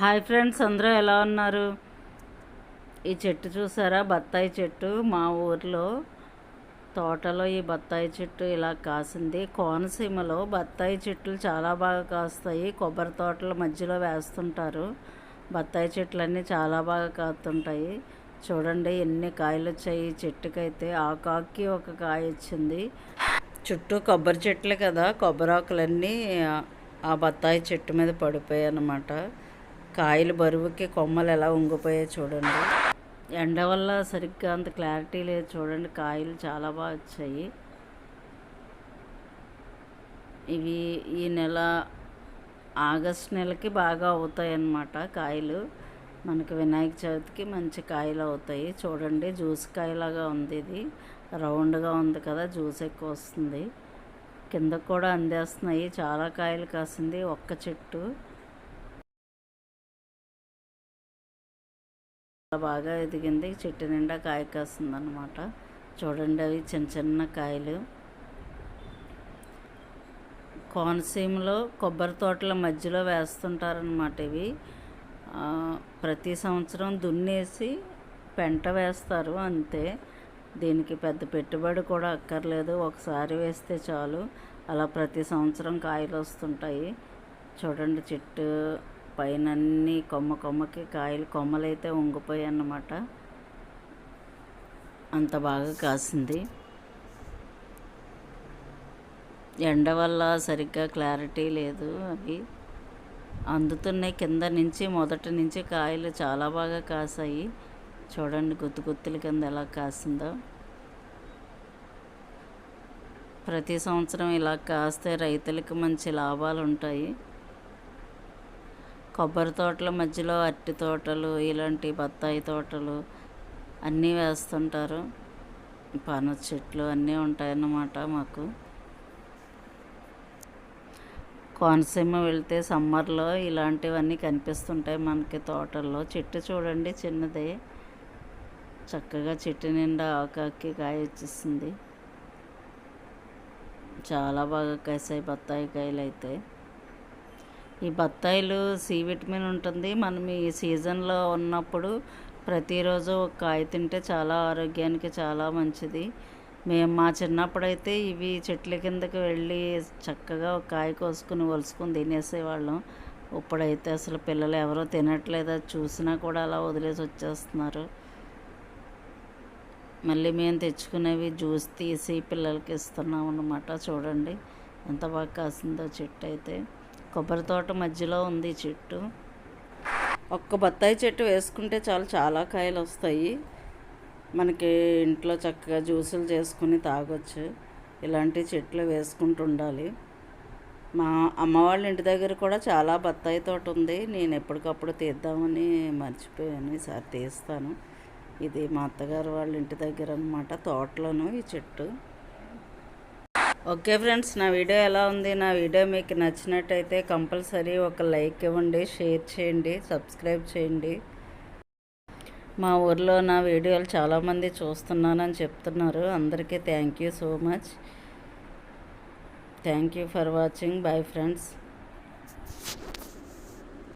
Hi friends అందరూ ఎలా ఉన్నారు? ఈ చెట్టు చూసారా? బత్తాయి చెట్టు. మా ఊర్లో తోటలో ఈ బత్తాయి చెట్టు ఇలా కాసింది. కోనసీమలో బత్తాయి చెట్లు చాలా బాగా కాస్తాయి. కొబ్బరి తోటల మధ్యలో వేస్తుంటారు. బత్తాయి చెట్లన్నీ చాలా బాగా కాస్తుంటాయి. చూడండి ఎన్ని కాయలు వచ్చాయి ఈ చెట్టుకైతే. ఆ కాకి ఒక కాయ వచ్చింది చుట్టూ కొబ్బరి చెట్లు కదా. కొబ్బరి ఆకులన్నీ ఆ బత్తాయి చెట్టు మీద పడిపోయాయి అన్నమాట కాయలు బరువుకి కొమ్మలు ఎలా ఉంగిపోయాయి చూడండి. ఎండ వల్ల సరిగ్గా అంత క్లారిటీ లేదు చూడండి. కాయలు చాలా బాగా వచ్చాయి. ఇవి ఈ నెల ఆగస్ట్ నెలకి బాగా అవుతాయి అన్నమాట కాయలు. మనకి వినాయక చవితికి మంచి కాయలు అవుతాయి. చూడండి జ్యూస్ కాయలాగా ఉంది ఇది. రౌండ్గా ఉంది కదా జ్యూస్ ఎక్కువ వస్తుంది. కింద కూడా అందేస్తున్నాయి. చాలా కాయలు కాసింది ఒక్క చెట్టు. బాగా ఎదిగింది. చెట్టు నిండా కాయ కాస్తుంది అనమాట చూడండి అవి చిన్న చిన్న కాయలు. కోనసీమలో కొబ్బరి తోటల మధ్యలో వేస్తుంటారనమాట ఇవి. ప్రతి సంవత్సరం దున్నేసి పెంట వేస్తారు అంతే. దీనికి పెద్ద పెట్టుబడి కూడా అక్కర్లేదు. ఒకసారి వేస్తే చాలు. అలా ప్రతి సంవత్సరం కాయలు వస్తుంటాయి. చూడండి చెట్టు పైన అన్ని కొమ్మ కొమ్మకి కాయలు కొమ్మలైతే ఉంగిపోయాయి అన్నమాట. అంత బాగా కాసింది. ఎండ వల్ల సరిగ్గా క్లారిటీ లేదు అవి. అందుతున్నాయి కింద నుంచి మొదటి నుంచి కాయలు చాలా బాగా కాసాయి. చూడండి గుత్తు గుత్తుల కింద ఎలా కాసిందో. ప్రతి సంవత్సరం ఇలా కాస్తే రైతులకు మంచి లాభాలు ఉంటాయి కొబ్బరి తోటల మధ్యలో అరటి తోటలు ఇలాంటి బత్తాయి తోటలు అన్నీ వేస్తుంటారు. పన చెట్లు అన్నీ ఉంటాయన్నమాట మాకు. కోనసీమ వెళ్తే సమ్మర్లో ఇలాంటివన్నీ కనిపిస్తుంటాయి మనకి తోటల్లో. చెట్టు చూడండి చిన్నదే. చక్కగా చెట్టు నిండా ఆకాకి కాయ వచ్చేసింది. చాలా బాగా కాసాయి బత్తాయి కాయలు అయితే ఈ బత్తాయిలు సి విటమిన్ ఉంటుంది. మనం ఈ సీజన్లో ఉన్నప్పుడు ప్రతిరోజు ఒక కాయ తింటే చాలా ఆరోగ్యానికి చాలా మంచిది. మేము మా చిన్నప్పుడైతే ఇవి చెట్ల కిందకి వెళ్ళి చక్కగా ఒక కాయ కోసుకుని వలుసుకుని తినేసేవాళ్ళం. ఇప్పుడైతే అసలు పిల్లలు ఎవరో తినట్లేదు. చూసినా కూడా అలా వదిలేసి వచ్చేస్తున్నారు. మళ్ళీ మేము తెచ్చుకునేవి జ్యూస్ తీసి పిల్లలకి ఇస్తున్నాం అన్నమాట చూడండి ఎంత బాగా కాసిందో చెట్టు అయితే. కొబ్బరి తోట మధ్యలో ఉంది చెట్టు. ఒక్క బత్తాయి చెట్టు వేసుకుంటే చాలు చాలా కాయలు వస్తాయి. మనకి ఇంట్లో చక్కగా జ్యూసులు చేసుకుని తాగొచ్చు. ఇలాంటి చెట్లు వేసుకుంటూ ఉండాలి. మా అమ్మ వాళ్ళ ఇంటి దగ్గర కూడా చాలా బత్తాయి తోట ఉంది. నేను ఎప్పటికప్పుడు తీద్దామని మర్చిపోయాను. ఈసారి తీస్తాను. ఇది మా అత్తగారు వాళ్ళ ఇంటి దగ్గర అనమాట తోటలోను ఈ చెట్టు. ఓకే ఫ్రెండ్స్ నా వీడియో ఎలా ఉంది? నా వీడియో మీకు నచ్చినట్టయితే కంపల్సరీ ఒక లైక్ ఇవ్వండి షేర్ చేయండి సబ్స్క్రైబ్ చేయండి. మా ఊర్లో నా వీడియోలు చాలామంది చూస్తున్నానని చెప్తున్నారు. అందరికీ thank you so much. Thank you for watching. Bye friends.